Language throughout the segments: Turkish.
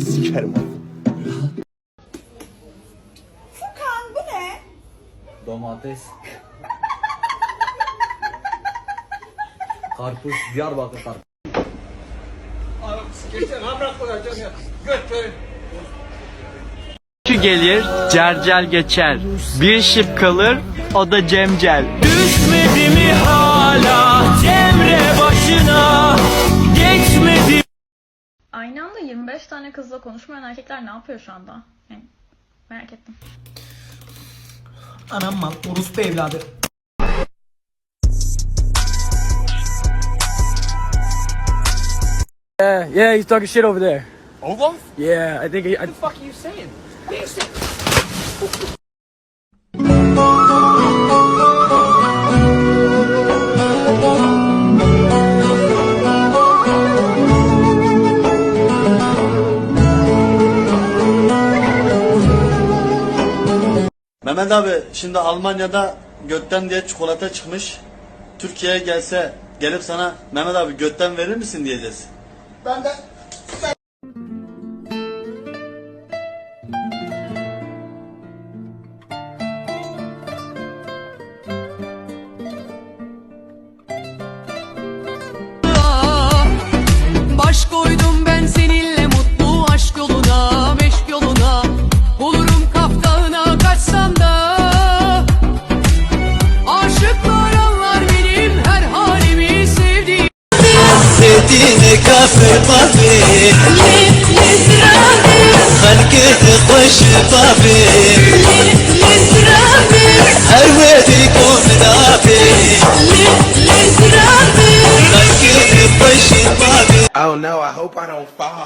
sikerim onu. Furkan bu ne? Domates. Karpuz, Diyarbakır karpuz. Şu gelir, cercel geçer. Bir şıp kalır, o da cemcel. Düşmedi mi hala Aynı anda 25 tane kızla konuşmayan erkekler ne yapıyor şu anda? Yani merak ettim. Anam mal, orospu evladı. Yeah, yeah, he's talking shit over there. Over? Yeah, I think he, I, What the fuck are you saying? Mehmet abi şimdi Almanya'da götten diye çikolata çıkmış. Türkiye'ye gelse gelip sana Mehmet abi götten verir misin diyeceğiz. Ben de ديني كافر طافي خلقت خوش طافي هرويتي كون دافي خلقت خوش طافي Oh no, I hope I don't fall.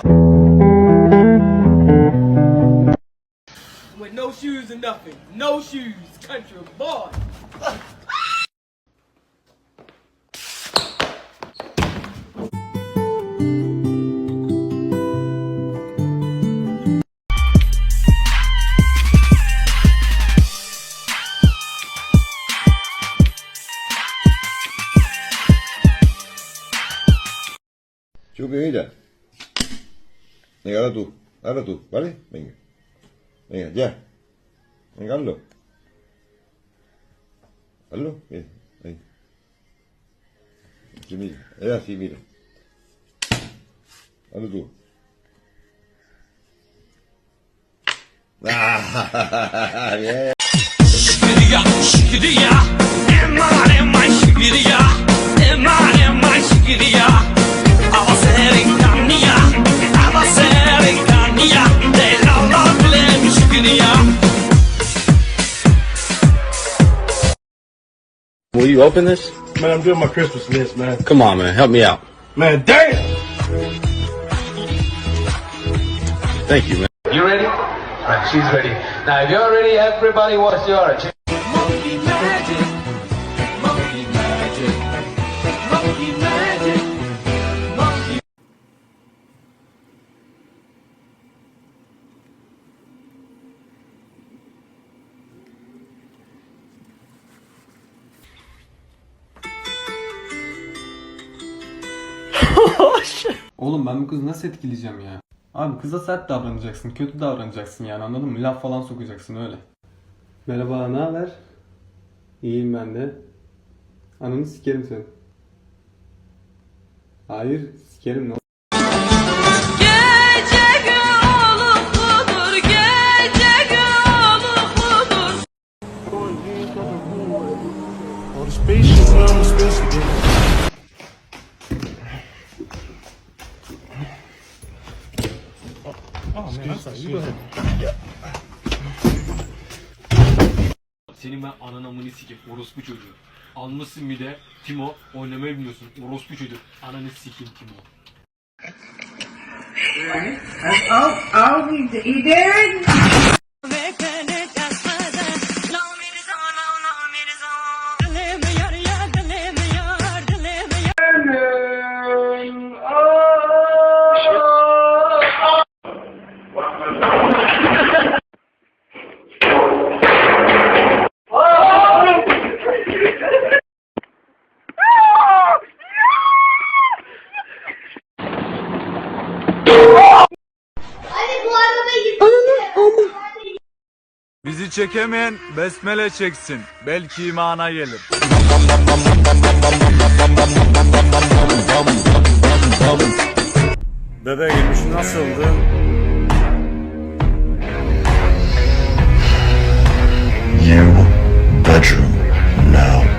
With no shoes and nothing. No shoes, country boy. Chupi, mira. Venga, ahora tú. Ahora tú, ¿vale? Venga. Venga, ya. Venga, hazlo. Hazlo. Bien, ahí. Sí, mira. Es así, mira. Hazlo tú. Ah, bien. Will you open this? Man, I'm doing my Christmas list, man. Come on, man. Help me out. Man, damn! Thank you, man. You ready? Right, she's ready. Now, if you're ready, everybody, what's your Oğlum ben bu kızı nasıl etkileyeceğim ya? Abi kıza sert davranacaksın, kötü davranacaksın yani anladın mı? Laf falan sokacaksın öyle. Merhaba, ne haber? İyiyim ben de. Ananı sikerim seni. Hayır, sikerim ne Oh man, I'm sorry. You go ahead. Senin ben anan amını sikeyim orospu çocuğu. Almışsın bir de Timo oynamayı bilmiyorsun orospu çocuğu. Ananı sikeyim Timo. Hadi bu çekemeyen besmele çeksin. Belki imana gelir. Bebeğim nasıldı? You bedroom now.